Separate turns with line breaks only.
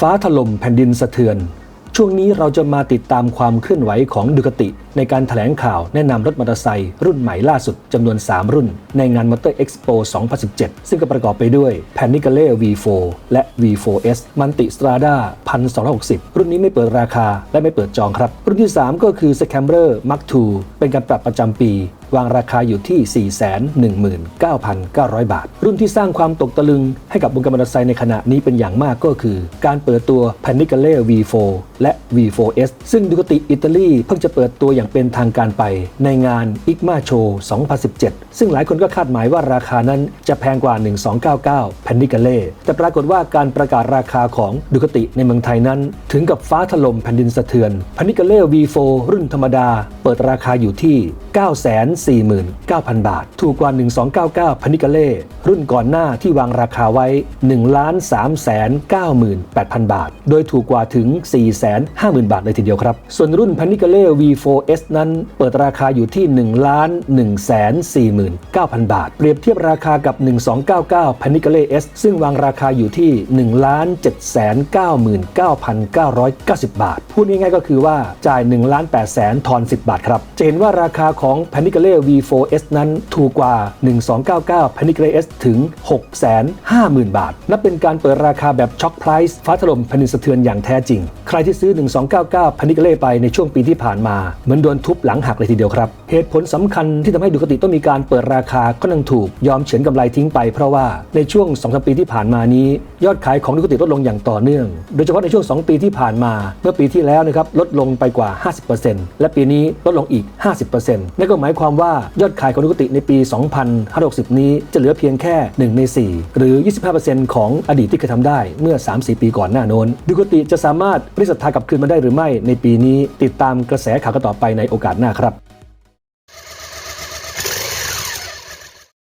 ฟ้าถล่มแผ่นดินสะเทือน ช่วงนี้เราจะมาติดตามความเคลื่อนไหวของดุกติ ในการถแถลงข่าวแนะนำรถมอเตอร์ไซค์รุ่นใหม่ล่าสุดจำนวน 3 รุ่น ในงานมอเตอร์เอ็กซ์โป2017 ซึ่งก็ประกอบไปด้วย p a n i c a l e V4 และ V4S มันติสตราด้า1260 รุ่นนี้ไม่เปิดราคาและไม่เปิดจองครับ รุ่นที่ 3 ก็คือ Scambler Mark II เป็นการปรับประจำปี วางราคาอยู่ที่ 419,900 บาท รุ่นที่สร้างความตกตะลึงให้กับวงการมอเตอร์ไซค์ในขณะนี้เป็นอย่างมากก็คือ การเปิดตัว p a n i c a l e V4 และ V4S ซึ่งดูกติอิตาลีเพิ่งจะเปิดตัวอย่างเป็นทางการไปในงานอิกมาโชว์2017 ซึ่งหลายคนก็คาดหมายว่าราคานั้นจะแพงกว่า 1299แพนดิกาเล่แต่ปรากฏว่าการประกาศราคาของดูกติในเมืองไทยนั้น ถึงกับฟ้าถล่มแผ่นดินสะเทือนแพนดิกาเล่ V4 รุ่นธรรมดา เปิดราคาอยู่ที่ 949,000 บาท ถูกกว่า 1299 p a n i c a l e รุ่นก่อนหน้าที่วางราคาไว้ 1,398,000 บาท โดยถูกกว่าถึง 450,000 บาทเลยทีเดียวครับ ส่วนรุ่น p a n i c a l e V4S นั้นเปิดราคาอยู่ที่ 1,149,000 บาท เปรียบเทียบราคากับ 1299 p a n i c a l e S ซึ่งวางราคาอยู่ที่ 1,799,990 บาท พูดง่ายๆก็คือว่าจ่าย 1,800,000ทอน 10 บาทครับ จะเห็นว่าราคาของ p a n i c a l e V4S นั้นถูกกว่า 1299 p a n i c a l e S ถึง 650,000 บาท นับเป็นการเปิดราคาแบบช็อคไพรส์ฟ้าถล่มแผ่นดินสะเทือนอย่างแท้จริง ใครที่ซื้อ 1299 p a n i c a l e ไปในช่วงปีที่ผ่านมา เหมือนโดนทุบหลังหักเลยทีเดียวครับ เหตุผลสำคัญที่ทำให้ดูกติต้องมีการเปิดราคาก็นังถูกยอมเฉือนกำไรทิ้งไปเพราะว่าในช่วง2-3ปีที่ผ่านมานี้ ยอดขายของดูกติลดลงอย่างต่อเนื่อง โดยเฉพาะในช่วง 2 ปีที่ผ่านมา เมื่อปีที่แล้วนะครับลดลงไปกว่า 50%และปีนี้ลดลงอีก 50%นั่นก็หมายความว่ายอดขายของดุกติในปี 2560 นี้จะเหลือเพียงแค่ 1 ใน 4 หรือ 25%ของอดีตที่เคยทำได้เมื่อ 3-4 ปีก่อนหน้าโน้นดุกติจะสามารถเรียกศรัทธากลับคืนมาได้หรือไม่ในปีนี้ติดตามกระแสข่าวกันต่อไปในโอกาสหน้าครับ